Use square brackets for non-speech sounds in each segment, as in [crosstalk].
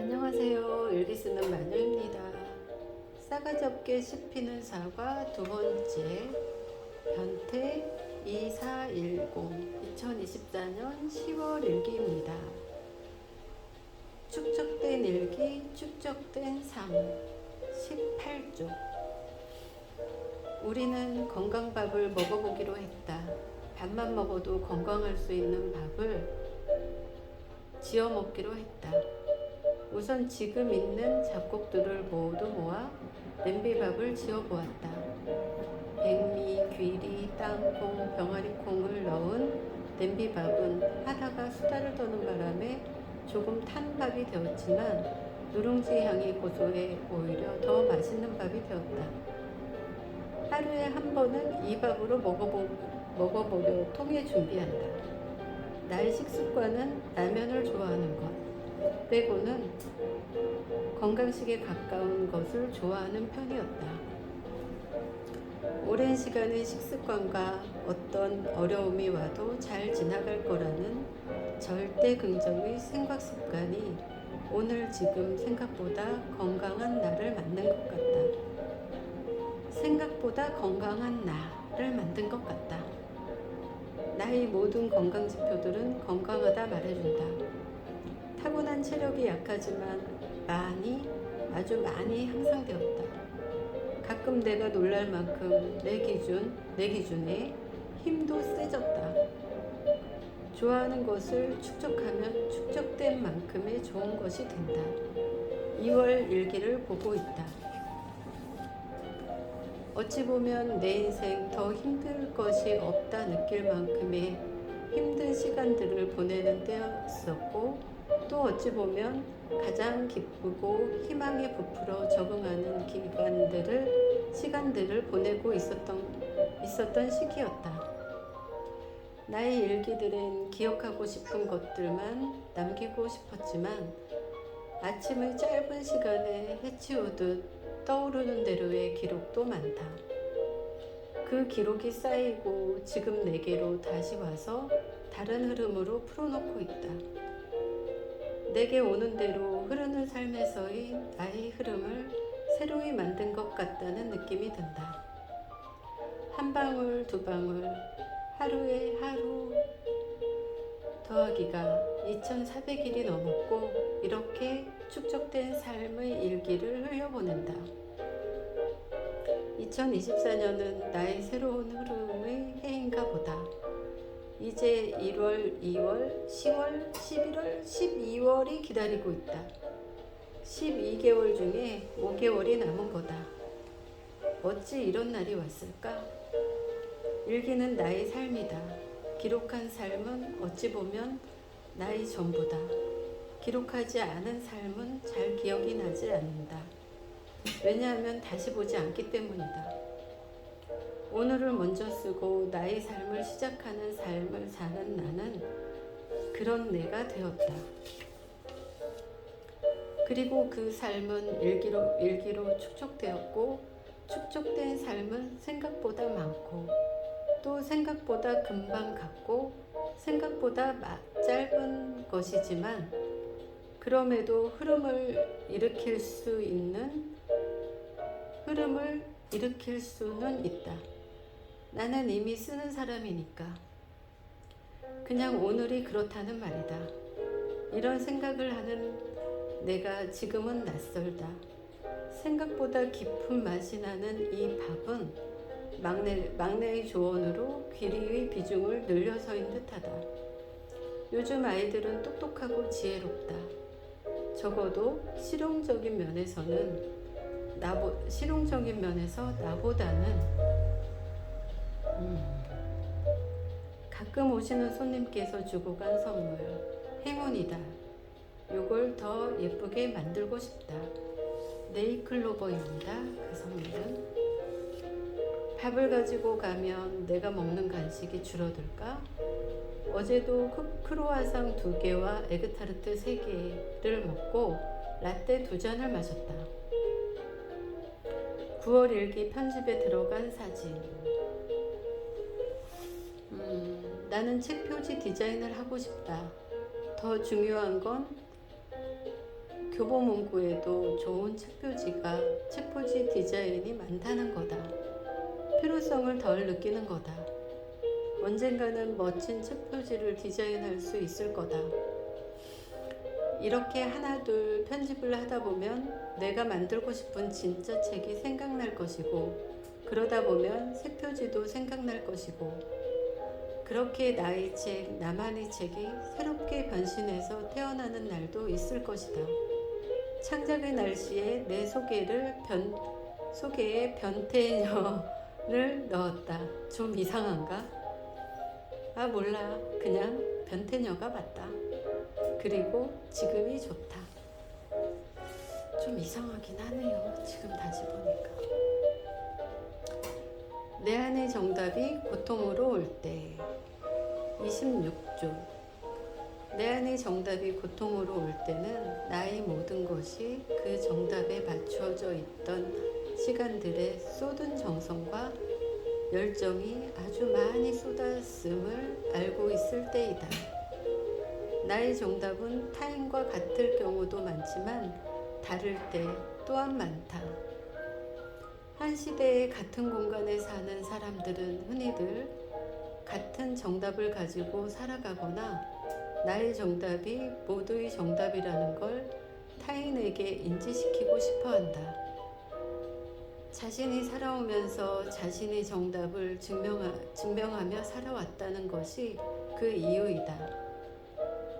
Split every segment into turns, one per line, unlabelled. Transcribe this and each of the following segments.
안녕하세요. 일기 쓰는 마녀입니다. 싸가지 없게 씹히는 사과 두 번째 변태 2410 2024년 10월 일기입니다. 축적된 일기, 축적된 삶 18조 우리는 건강밥을 먹어보기로 했다. 밥만 먹어도 건강할 수 있는 밥을 지어 먹기로 했다. 우선 지금 있는 잡곡들을 모두 모아 냄비밥을 지어 보았다. 백미, 귀리, 땅콩, 병아리콩을 넣은 냄비밥은 하다가 수다를 떠는 바람에 조금 탄 밥이 되었지만 누룽지 향이 고소해 오히려 더 맛있는 밥이 되었다. 하루에 한 번은 이 밥으로 먹어보, 먹어보려 통에 준비한다. 나의 식습관은 라면을 좋아하는 것 빼고는 건강식에 가까운 것을 좋아하는 편이었다. 오랜 시간의 식습관과 어떤 어려움이 와도 잘 지나갈 거라는 절대 긍정의 생각 습관이 오늘 지금 생각보다 건강한 나를 만든 것 같다. 생각보다 건강한 나를 만든 것 같다. 나의 모든 건강 지표들은 건강하다 말해준다. 타고난 체력이 약하지만 많이, 아주 많이 향상되었다. 가끔 내가 놀랄 만큼 내 기준, 내 기준에 힘도 세졌다. 좋아하는 것을 축적하면 축적된 만큼의 좋은 것이 된다. 2월 일기를 보고 있다. 어찌 보면 내 인생 더 힘들 것이 없다 느낄 만큼의 힘든 시간들을 보내는 때였었고 또 어찌 보면 가장 기쁘고 희망에 부풀어 적응하는 기간들을 시간들을 보내고 있었던 있었던 시기였다. 나의 일기들은 기억하고 싶은 것들만 남기고 싶었지만 아침의 짧은 시간에 해치우듯 떠오르는 대로의 기록도 많다. 그 기록이 쌓이고 지금 내게로 다시 와서 다른 흐름으로 풀어놓고 있다. 내게 오는 대로 흐르는 삶에서의 나의 흐름을 새로이 만든 것 같다는 느낌이 든다. 한 방울 두 방울 하루에 하루 더하기가 2400일이 넘었고 이렇게 축적된 삶의 일기를 흘려보낸다. 2024년은 나의 새로운 흐름의 해인가 보다. 이제 1월, 2월, 10월, 11월, 12월이 기다리고 있다. 12개월 중에 5개월이 남은 거다. 어찌 이런 날이 왔을까? 일기는 나의 삶이다. 기록한 삶은 어찌 보면 나의 전부다. 기록하지 않은 삶은 잘 기억이 나지 않는다. 왜냐하면 다시 보지 않기 때문이다. 오늘을 먼저 쓰고 나의 삶을 시작하는 삶을 사는 나는 그런 내가 되었다. 그리고 그 삶은 일기로, 일기로 축적되었고, 축적된 삶은 생각보다 많고, 또 생각보다 금방 갔고, 생각보다 짧은 것이지만, 그럼에도 흐름을 일으킬 수 있는 흐름을 일으킬 수는 있다. 나는 이미 쓰는 사람이니까. 그냥 오늘이 그렇다는 말이다. 이런 생각을 하는 내가 지금은 낯설다. 생각보다 깊은 맛이 나는 이 밥은 막내, 막내의 조언으로 귀리의 비중을 늘려서인 듯하다. 요즘 아이들은 똑똑하고 지혜롭다. 적어도 실용적인 면에서는 나보, 실용적인 면에서 나보다는 음, 가끔 오시는 손님께서 주고 간 선물 행운이다. 요걸 더 예쁘게 만들고 싶다. 네이클로버입니다. 그 선물은 밥을 가지고 가면 내가 먹는 간식이 줄어들까? 어제도 크로아상 두 개와 에그타르트 세 개를 먹고 라떼 두 잔을 마셨다. 9월 일기 편집에 들어간 사진. 나는 책 표지 디자인을 하고 싶다. 더 중요한 건 교보 문구에도 좋은 책 표지가 책 표지 디자인이 많다는 거다. 필요성을 덜 느끼는 거다. 언젠가는 멋진 책 표지를 디자인할 수 있을 거다. 이렇게 하나둘 편집을 하다 보면 내가 만들고 싶은 진짜 책이 생각날 것이고, 그러다 보면 새 표지도 생각날 것이고, 그렇게 나의 책, 나만의 책이 새롭게 변신해서 태어나는 날도 있을 것이다. 창작의 날씨에 내 소개를 변, 소개에 변태녀를 넣었다. 좀 이상한가? 아, 몰라. 그냥 변태녀가 맞다. 그리고 지금이 좋다. 좀 이상하긴 하네요. 지금 다시 보니까. 내 안의 정답이 고통으로 올 때. 26조. 내 안의 정답이 고통으로 올 때는 나의 모든 것이 그 정답에 맞추어져 있던 시간들의 쏟은 정성과 열정이 아주 많이 쏟았음을 알고 있을 때이다. 나의 정답은 타인과 같을 경우도 많지만 다를 때 또한 많다. 한 시대에 같은 공간에 사는 사람들은 흔히들 같은 정답을 가지고 살아가거나 나의 정답이 모두의 정답이라는 걸 타인에게 인지시키고 싶어 한다. 자신이 살아오면서 자신의 정답을 증명하, 증명하며 살아왔다는 것이 그 이유이다.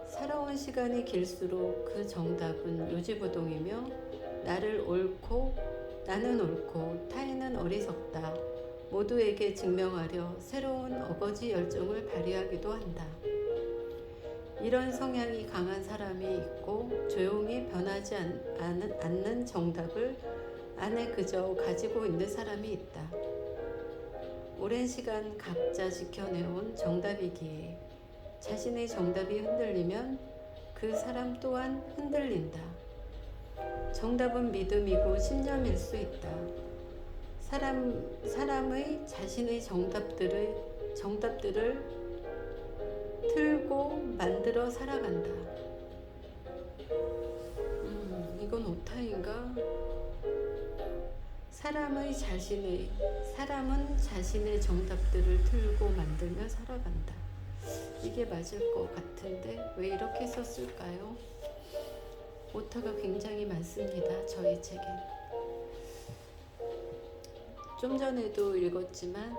살아온 시간이 길수록 그 정답은 요지부동이며 나를 옳고 나는 옳고 타인은 어리석다. 모두에게 증명하려 새로운 어거지 열정을 발휘하기도 한다. 이런 성향이 강한 사람이 있고 조용히 변하지 않는 정답을 안에 그저 가지고 있는 사람이 있다. 오랜 시간 각자 지켜내온 정답이기에 자신의 정답이 흔들리면 그 사람 또한 흔들린다. 정답은 믿음이고 신념일 수 있다. 사람 사람의 자신의 정답들을 정답들을 틀고 만들어 살아간다. 음, 이건 오타인가? 사람의 자신의 사람은 자신의 정답들을 틀고 만들며 살아간다. 이게 맞을 것 같은데 왜 이렇게 썼을까요? 오타가 굉장히 많습니다. 저희 책엔. 좀 전에도 읽었지만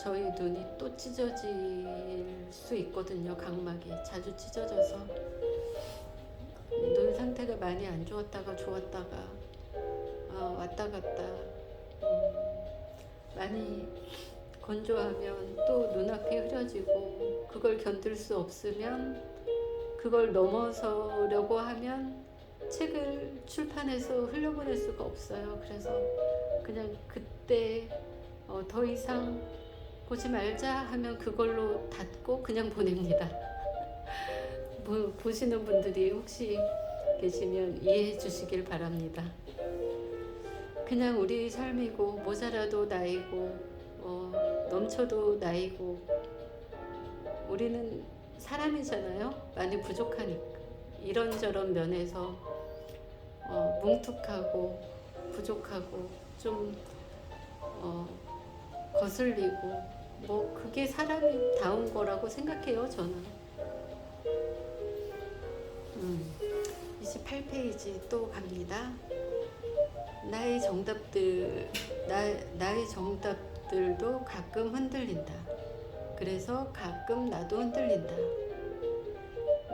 저희 눈이 또 찢어질 수 있거든요. 각막이 자주 찢어져서 눈 상태가 많이 안 좋았다가 좋았다가 어, 왔다 갔다 음, 많이 건조하면 또 눈앞이 흐려지고 그걸 견딜 수 없으면 그걸 넘어서려고 하면 책을 출판해서 흘려보낼 수가 없어요. 그래서 그냥 그때 어, 더 이상 보지 말자 하면 그걸로 닫고 그냥 보냅니다. [laughs] 뭐, 보시는 분들이 혹시 계시면 이해해 주시길 바랍니다. 그냥 우리 삶이고 모자라도 나이고 어, 넘쳐도 나이고 우리는 사람이잖아요. 많이 부족하니까 이런저런 면에서 어, 뭉툭하고 부족하고 좀 어, 거슬리고 뭐 그게 사람이 다운 거라고 생각해요 저는. 음, 28페이지 또 갑니다. 나의 정답들 나, 나의 정답들도 가끔 흔들린다. 그래서 가끔 나도 흔들린다.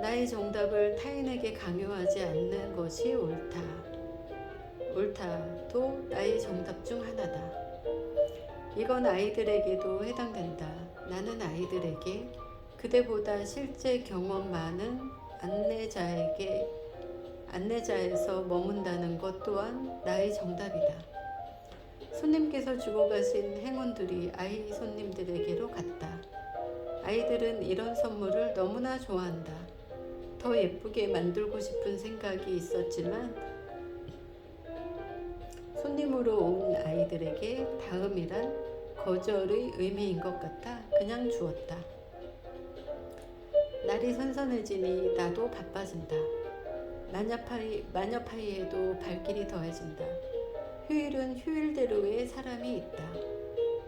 나의 정답을 타인에게 강요하지 않는 것이 옳다. 옳다도 나의 정답 중 하나다. 이건 아이들에게도 해당된다. 나는 아이들에게 그대보다 실제 경험 많은 안내자에게 안내자에서 머문다는 것 또한 나의 정답이다. 손님께서 주고 가신 행운들이 아이 손님들에게로 갔다. 아이들은 이런 선물을 너무나 좋아한다. 더 예쁘게 만들고 싶은 생각이 있었지만 손님으로 온 아이들에게 다음이란 거절의 의미인 것 같아 그냥 주었다. 날이 선선해지니 나도 바빠진다. 마녀파이, 마녀파이에도 발길이 더해진다. 휴일은 휴일대로의 사람이 있다.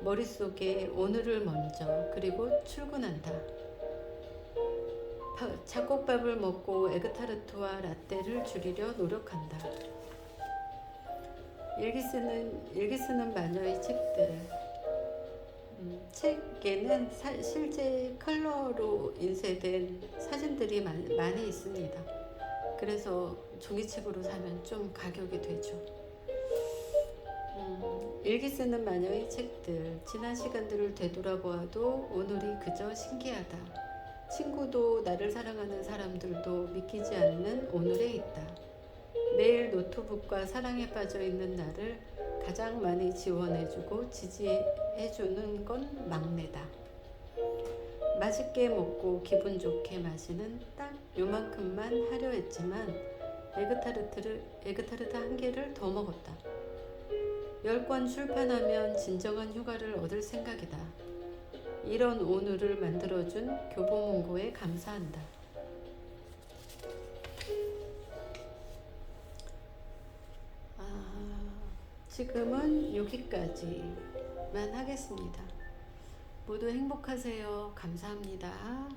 머릿속에 오늘을 먼저 그리고 출근한다. 파- 잡곡밥을 먹고 에그타르트와 라떼를 줄이려 노력한다. 일기 쓰는 일기 쓰는 마녀의 책들. 음, 책에는 사- 실제 컬러로 인쇄된 사진들이 많, 많이 있습니다. 그래서 종이책으로 사면 좀 가격이 되죠. 음, 일기 쓰는 마녀의 책들. 지난 시간들을 되돌아보아도 오늘이 그저 신기하다. 친구도 나를 사랑하는 사람들도 믿기지 않는 오늘에 있다. 매일 노트북과 사랑에 빠져 있는 나를 가장 많이 지원해주고 지지해주는 건 막내다. 맛있게 먹고 기분 좋게 마시는 딱 요만큼만 하려 했지만 에그타르트를 에그타르트 한 개를 더 먹었다. 열 권 출판하면 진정한 휴가를 얻을 생각이다. 이런 오늘을 만들어준 교보문고에 감사한다. 아, 지금은 여기까지만 하겠습니다. 모두 행복하세요. 감사합니다.